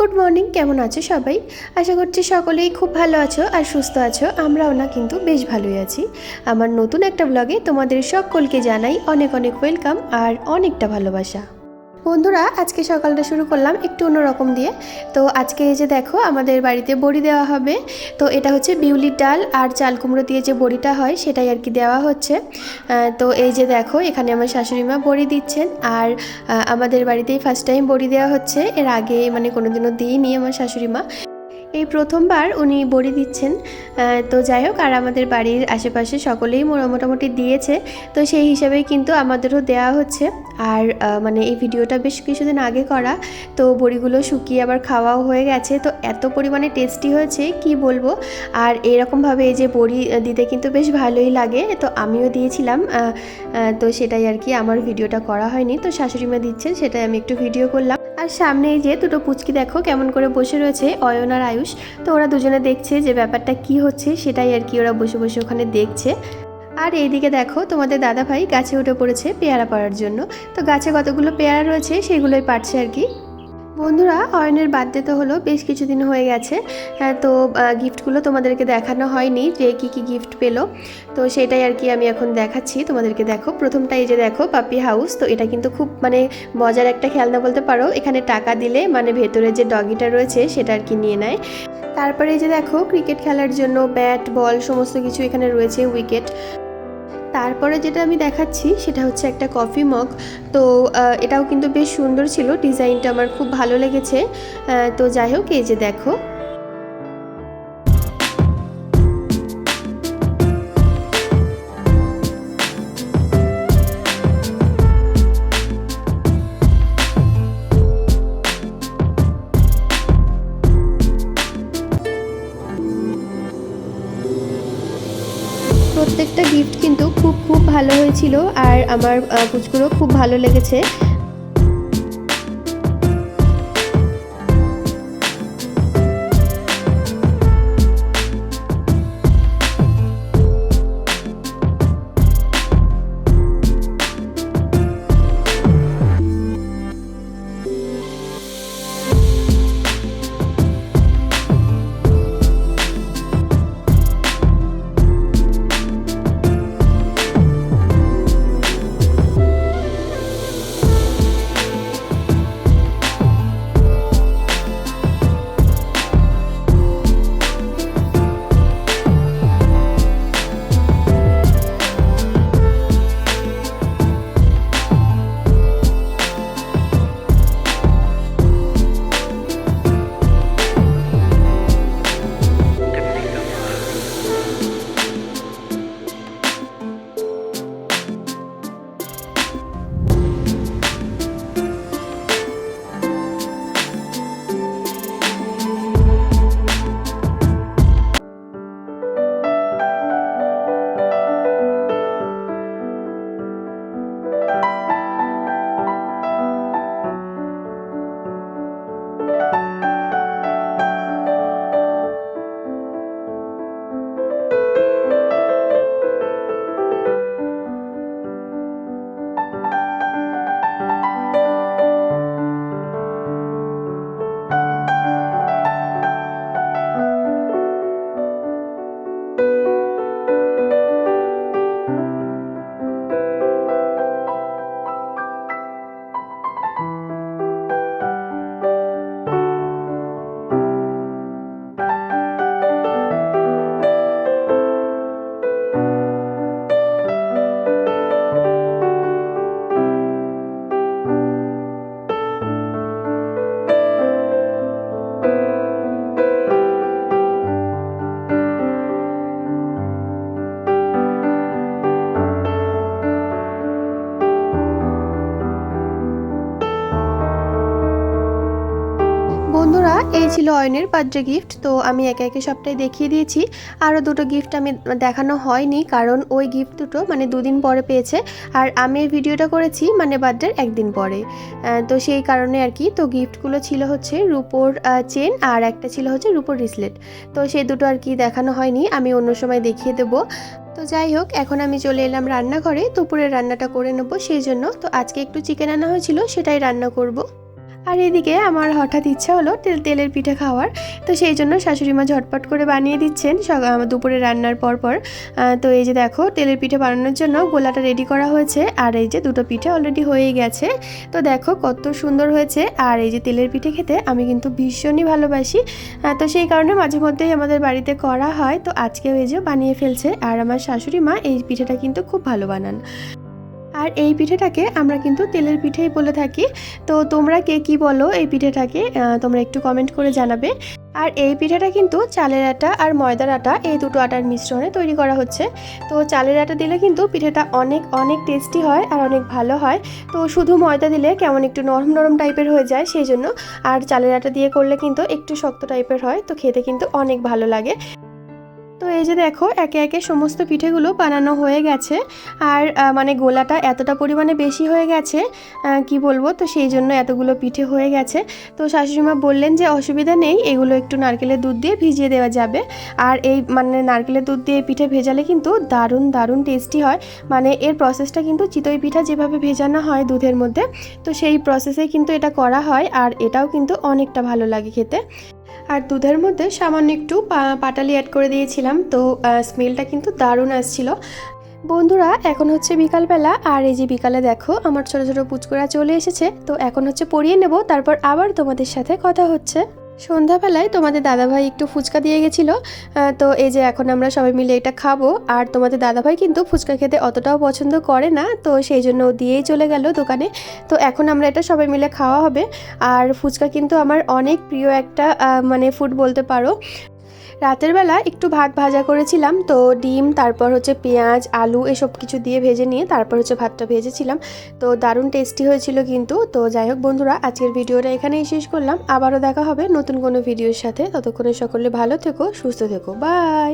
Good morning, কেমন আছো সবাই? আশা করছি সকলেই খুব ভালো আছো আর সুস্থ আছো, আমরাও না কিন্তু বেশ ভালোই আছি। আমার নতুন একটা ব্লগে তোমাদের সকলকে জানাই অনেক অনেক ওয়েলকাম আর অনেকটা ভালোবাসা। বন্ধুরা, আজকে সকালটা শুরু করলাম একটু অন্যরকম দিয়ে। তো আজকে এই যে দেখো, আমাদের বাড়িতে বড়ি দেওয়া হবে। তো এটা হচ্ছে বিউলির ডাল আর চাল কুমড়ো দিয়ে যে বড়িটা হয়, সেটাই আর কি দেওয়া হচ্ছে। তো এই যে দেখো, এখানে আমার শাশুড়ি মা বড়ি দিচ্ছেন। আর আমাদের বাড়িতেই ফার্স্ট টাইম বড়ি দেওয়া হচ্ছে। এর আগে মানে কোনোদিনও দিইনি আমার শাশুড়ি মা। এই প্রথমবার উনি বড়ি দিচ্ছেন। তো যাই হোক, আর আমাদের বাড়ির আশেপাশে সকলেই মোটা- মোটামুটি দিয়েছে। তো সেই হিসাবেই কিন্তু আমাদেরও দেওয়া হচ্ছে। আর মানে এই ভিডিওটা বেশ কিছুদিন আগে করা। তো বড়িগুলো শুকিয়ে আবার খাওয়াও হয়ে গেছে। তো এত পরিমাণে টেস্টি হয়েছে, কি বলব? আর এরকমভাবে এই যে বড়ি দিতে কিন্তু বেশ ভালোই লাগে। তো আমিও দিয়েছিলাম তো সেটাই আর কি। আমার ভিডিওটা করা হয়নি। তো শাশুড়ি মা দিচ্ছেন, সেটাই আমি একটু ভিডিও করলাম। আর সামনে যে দুটো পুচকি দেখো কেমন করে বসে রয়েছে, অয়ন আর আয়ুষ। তো ওরা দুজনে দেখছে যে ব্যাপারটা কি হচ্ছে, সেটাই আর কি ওরা বসে বসে ওখানে দেখছে। আর এইদিকে দেখো তোমাদের দাদা ভাই গাছে উঠে পড়েছে পেয়ারা পাড়ার জন্য। তো গাছে কতগুলো পেয়ারা রয়েছে, সেগুলোই পারছে আর কি। বন্ধুরা অয়নের বার্থডে তো হলো বেশ কিছুদিন হয়ে গেছে। হ্যাঁ, তো গিফটগুলো তোমাদেরকে দেখানো হয়নি যে কি কি গিফট পেল। তো সেটাই আর কি আমি এখন দেখাচ্ছি তোমাদেরকে দেখো। প্রথমটা এই যে দেখো পাপি হাউস তো এটা কিন্তু খুব মানে মজার একটা খেলনা বলতে পারো। এখানে টাকা দিলে মানে ভেতরে যে ডগিটা রয়েছে সেটা আর কি নিয়ে নেয়। তারপরে এই যে দেখো ক্রিকেট খেলার জন্য ব্যাট বল সমস্ত কিছু এখানে রয়েছে উইকেট তারপরে যেটা আমি দেখাচ্ছি সেটা হচ্ছে একটা কফি মগ তো এটাও কিন্তু বেশ সুন্দর ছিল। ডিজাইনটা আমার খুব ভালো লেগেছে। তো যাই হোক, এই যে দেখো। প্রত্যেকটা গিফট কিন্তু খুব খুব ভালো হয়েছিল। আর আমার পুচকুরও খুব ভালো লেগেছে। এই ছিল অয়নের বার্থডে গিফট। তো আমি একে একে সবটাই দেখিয়ে দিয়েছি। আরও দুটো গিফট আমি দেখানো হয়নি, কারণ ওই গিফট দুটো মানে দুদিন পরে পেয়েছে। আর আমি এই ভিডিওটা করেছি মানে বার্থডের একদিন পরে। তো সেই কারণে আর কি, তো গিফটগুলো ছিল হচ্ছে রুপোর চেন আর একটা ছিল হচ্ছে রুপোর রিসলেট তো সেই দুটো আর কি দেখানো হয়নি, আমি অন্য সময় দেখিয়ে দেবো। তো যাই হোক, এখন আমি চলে এলাম রান্নাঘরে। দুপুরের রান্নাটা করে নেব সেই জন্য। তো আজকে একটু চিকেন আনা হয়েছিল, সেটাই রান্না করব। আর এদিকে আমার হঠাৎ ইচ্ছা হলো তেল তেলের পিঠে খাওয়ার। তো সেই জন্য শাশুড়ি মা ঝটপট করে বানিয়ে দিচ্ছেন দুপুরে রান্নার পর পর। তো এই যে দেখো, তেলের পিঠে বানানোর জন্য গোলাটা রেডি করা হয়েছে। আর এই যে দুটো পিঠে অলরেডি হয়েই গেছে। তো দেখো কত সুন্দর হয়েছে। আর এই যে তেলের পিঠে খেতে আমি কিন্তু ভীষণই ভালোবাসি। তো সেই কারণে মাঝে মধ্যেই আমাদের বাড়িতে করা হয়। তো আজকেও এই যে বানিয়ে ফেলছে। আর আমার শাশুড়ি মা এই পিঠেটা কিন্তু খুব ভালো বানান। আর এই পিঠেটাকে আমরা কিন্তু তেলের পিঠেই বলে থাকি। তো তোমরা কে কি বলো এই পিঠেটাকে তোমরা একটু কমেন্ট করে জানাবে। আর এই পিঠেটা কিন্তু চালের আটা আর ময়দার আটা, এই দুটো আটার মিশ্রণে তৈরি করা হচ্ছে। তো চালের আটা দিলে কিন্তু পিঠেটা অনেক অনেক টেস্টি হয় আর অনেক ভালো হয়। তো শুধু ময়দা দিলে কেমন একটু নরম নরম টাইপের হয়ে যায় সেই জন্য। আর চালের আটা দিয়ে করলে কিন্তু একটু শক্ত টাইপের হয়, তো খেতে কিন্তু অনেক ভালো লাগে। তো এই যে দেখো, একে একে সমস্ত পিঠেগুলো বানানো হয়ে গেছে। আর মানে গোলাটা এতটা পরিমাণে বেশি হয়ে গেছে কি বলব? তো সেই জন্য এতগুলো পিঠে হয়ে গেছে। তো শাশুড়িমা বললেন যে, অসুবিধা নেই, এগুলো একটু নারকেলের দুধ দিয়ে ভিজিয়ে দেওয়া যাবে। আর এই মানে নারকেলের দুধ দিয়ে পিঠে ভেজালে কিন্তু দারুণ দারুণ টেস্টি হয়। মানে এর প্রসেসটা কিন্তু চিতই পিঠা যেভাবে ভেজানো হয় দুধের মধ্যে, তো সেই প্রসেসেই কিন্তু এটা করা হয়। আর এটাও কিন্তু অনেকটা ভালো লাগে খেতে। আর দুধের মধ্যে সামান্য একটু পাটালি অ্যাড করে দিয়েছিলাম। তো স্মেলটা কিন্তু দারুণ আসছিল। বন্ধুরা, এখন হচ্ছে বিকালবেলা। আর এই যে বিকালে দেখো, আমার ছোট ছোট পুচকুরা চলে এসেছে। তো এখন হচ্ছে পড়িয়ে নেব। তারপর আবার তোমাদের সাথে কথা হচ্ছে। সন্ধ্যাবেলায় তোমাদের দাদাভাই একটু ফুচকা দিয়ে গেছিল তো এই যে এখন আমরা সবাই মিলে এটা খাব, আর তোমাদের দাদাভাই কিন্তু ফুচকা খেতে অতটাও পছন্দ করে না, তো সেই জন্য দিয়েই চলে গেল দোকানে। তো এখন আমরা এটা সবাই মিলে খাওয়া হবে, আর ফুচকা কিন্তু আমার অনেক প্রিয় একটা মানে ফুড বলতে পারো। রাতের বেলা একটু ভাত ভাজা করেছিলাম, তো ডিম, তারপর হচ্ছে পেঁয়াজ, আলু এসব কিছু দিয়ে ভেজে নিয়ে তারপর হচ্ছে ভাতটা ভেজেছিলাম। তো দারুণ টেস্টি হয়েছিল কিন্তু, তো যাই হোক বন্ধুরা, আজকের ভিডিওটা এখানেই শেষ করলাম। আবারও দেখা হবে নতুন কোনো ভিডিওর সাথে। ততক্ষণে সকলে ভালো থেকো, সুস্থ থেকো। বাই